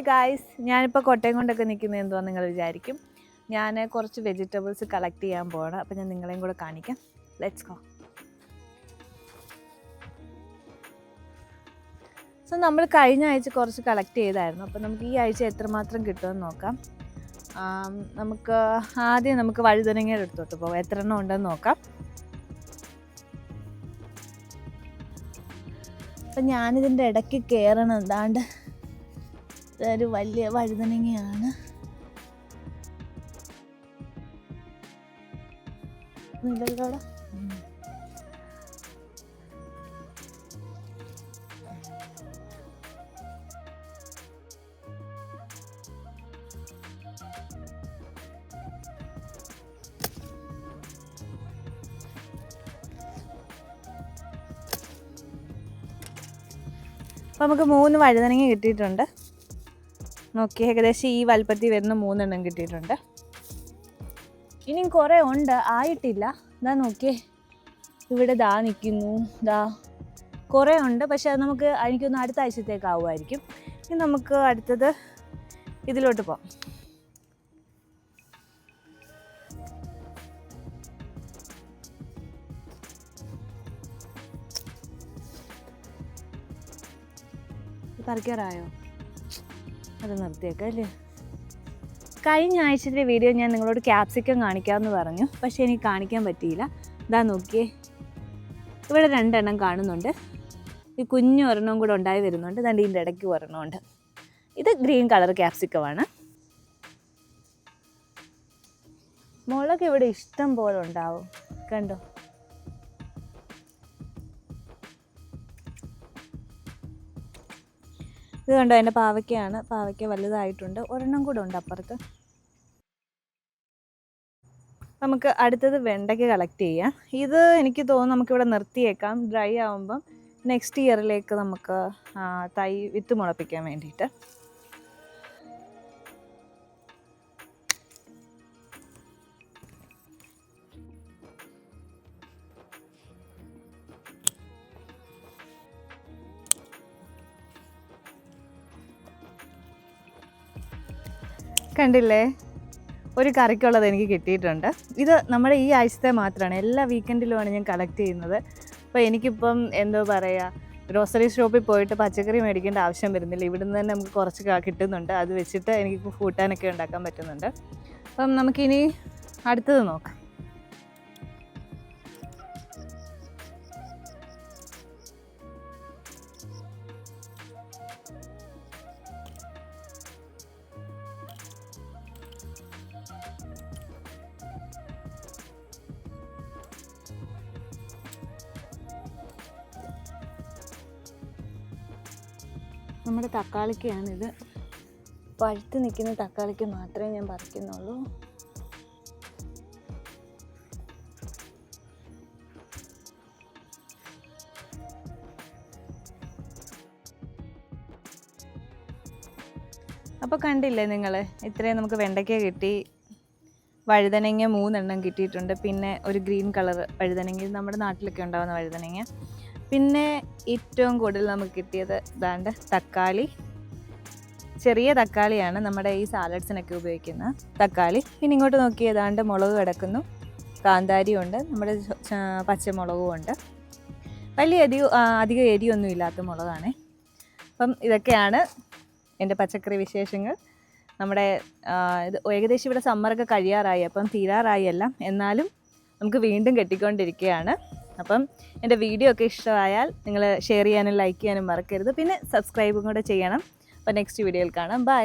Hi guys ഞാനിപ്പോൾ കോട്ടയം കൊണ്ടൊക്കെ നിൽക്കുന്നത് എന്തുവാ നിങ്ങൾ വിചാരിക്കും. ഞാൻ കുറച്ച് വെജിറ്റബിൾസ് കളക്ട് ചെയ്യാൻ പോകണം അപ്പോൾ ഞാൻ നിങ്ങളെയും കൂടെ കാണിക്കാം. ലെറ്റ്സ് ഗോ സോ നമ്മൾ കഴിഞ്ഞ ആഴ്ച കുറച്ച് കളക്ട് ചെയ്തായിരുന്നു. അപ്പോൾ നമുക്ക് ഈ ആഴ്ച എത്രമാത്രം കിട്ടുമെന്ന് നോക്കാം. നമുക്ക് ആദ്യം നമുക്ക് വഴുതനങ്ങയുടെ അടുത്തോട്ട് പോകാം എത്ര എണ്ണം ഉണ്ടെന്ന് നോക്കാം. അപ്പം ഞാനിതിന്റെ ഇടയ്ക്ക് കയറണം എന്താണ്ട് ഇതൊരു വലിയ വഴുതനങ്ങയാണ്. അപ്പോൾ നമുക്ക് മൂന്ന് വഴുതനങ്ങ കിട്ടിയിട്ടുണ്ട്. നോക്കി ഏകദേശം ഈ വലുപ്പത്തിൽ വരുന്ന മൂന്നെണ്ണം കിട്ടിയിട്ടുണ്ട്. ഇനിയും കുറേ ഉണ്ട്. ആയിട്ടില്ല. ഇതാ നോക്കിയേ. ഇവിടെ ദാ നിൽക്കുന്നു. ദാ കുറേ ഉണ്ട്. പക്ഷേ അത് നമുക്ക് എനിക്കൊന്ന് അടുത്ത ആഴ്ചത്തേക്ക് ആവുമായിരിക്കും. ഇനി നമുക്ക് അടുത്തത് ഇതിലോട്ട് പോകാം പറിക്കാറായോ? അത് നിർത്തിയേക്കാം അല്ലേ? കഴിഞ്ഞ ആഴ്ചത്തെ വീഡിയോ ഞാൻ നിങ്ങളോട് ക്യാപ്സിക്കം കാണിക്കാമെന്ന് പറഞ്ഞു. പക്ഷേ എനിക്ക് കാണിക്കാൻ പറ്റിയില്ല. ഇതാ നോക്കിയേ. ഇവിടെ രണ്ടെണ്ണം കാണുന്നുണ്ട്. ഈ കുഞ്ഞു ഒരെണ്ണം കൂടെ ഉണ്ടായി വരുന്നുണ്ട്. ഇതാണ്ട് ഇതിന്റെ ഇടയ്ക്ക് ഒരെണ്ണമുണ്ട് ഇത് ഗ്രീൻ കളർ ക്യാപ്സിക്കമാണ് മുളക് ഇവിടെ ഇഷ്ടം പോലെ ഉണ്ടാവും. കണ്ടോ? ഇത് കണ്ടോ എന്റെ പാവയ്ക്കയാണ് പാവയ്ക്ക വലുതായിട്ടുണ്ട്. ഒരെണ്ണം കൂടെ ഉണ്ട് അപ്പുറത്ത്. നമുക്ക് അടുത്തത് വെണ്ടയ്ക്ക കളക്ട് ചെയ്യാം. ഇത് എനിക്ക് തോന്നുന്നു നമുക്കിവിടെ നിർത്തിയേക്കാം. ഡ്രൈ ആവുമ്പം നെക്സ്റ്റ് ഇയറിലേക്ക് നമുക്ക് തൈ വിത്ത് മുളപ്പിക്കാൻ വേണ്ടിയിട്ട്. കണ്ടില്ലേ? ഒരു കറിക്കുള്ളത് എനിക്ക് കിട്ടിയിട്ടുണ്ട്. ഇത് നമ്മുടെ ഈ ആഴ്ചത്തെ മാത്രമാണ്. എല്ലാ വീക്കെൻഡിലുമാണ് ഞാൻ കളക്ട് ചെയ്യുന്നത്. അപ്പോൾ എനിക്കിപ്പം എന്തോ പറയുക ഗ്രോസറി ഷോപ്പിൽ പോയിട്ട് പച്ചക്കറി മേടിക്കേണ്ട ആവശ്യം വരുന്നില്ല. ഇവിടുന്ന് തന്നെ നമുക്ക് കുറച്ച് കിട്ടുന്നുണ്ട്. അത് വെച്ചിട്ട് എനിക്ക് കൂട്ടാനൊക്കെ ഉണ്ടാക്കാൻ പറ്റുന്നുണ്ട്. അപ്പം നമുക്കിനി അടുത്തത് നോക്കാം. നമ്മുടെ തക്കാളിക്കാണിത്. പഴുത്ത് നിൽക്കുന്ന തക്കാളിക്ക് മാത്രമേ ഞാൻ പറിക്കുന്നുള്ളൂ. അപ്പോൾ കണ്ടില്ലേ നിങ്ങൾ ഇത്രയും നമുക്ക് വെണ്ടയ്ക്ക കിട്ടി. വഴുതനങ്ങ മൂന്നെണ്ണം കിട്ടിയിട്ടുണ്ട്. പിന്നെ ഒരു ഗ്രീൻ കളർ വഴുതനങ്ങ. നമ്മുടെ നാട്ടിലൊക്കെ ഉണ്ടാകുന്ന വഴുതനങ്ങ. പിന്നെ ഏറ്റവും കൂടുതൽ നമുക്ക് കിട്ടിയത് ഇതാണ്ട് തക്കാളി. ചെറിയ തക്കാളിയാണ് നമ്മുടെ ഈ സാലഡ്സിനൊക്കെ ഉപയോഗിക്കുന്ന തക്കാളി. പിന്നെ ഇങ്ങോട്ട് നോക്കി ഏതാണ്ട് മുളക് കിടക്കുന്നു. കാന്താരിയുണ്ട് നമ്മുടെ പച്ചമുളകും ഉണ്ട്. വലിയ എരി അധികം എരിയൊന്നും ഇല്ലാത്ത മുളകാണ്. അപ്പം ഇതൊക്കെയാണ് എന്റെ പച്ചക്കറി വിശേഷങ്ങൾ. നമ്മുടെ ഇത് ഏകദേശം ഇവിടെ സമ്മറൊക്കെ കഴിയാറായി അപ്പം തീരാറായി എല്ലാം. എന്നാലും നമുക്ക് വീണ്ടും കെട്ടിക്കൊണ്ടിരിക്കുകയാണ്. അപ്പം എന്റെ വീഡിയോ ഒക്കെ ഇഷ്ടമായാൽ നിങ്ങൾ ഷെയർ ചെയ്യാനും ലൈക്ക് ചെയ്യാനും മറക്കരുത്. പിന്നെ സബ്സ്ക്രൈബും കൂടെ ചെയ്യണം. അപ്പോൾ നെക്സ്റ്റ് വീഡിയോയിൽ കാണാം. ബൈ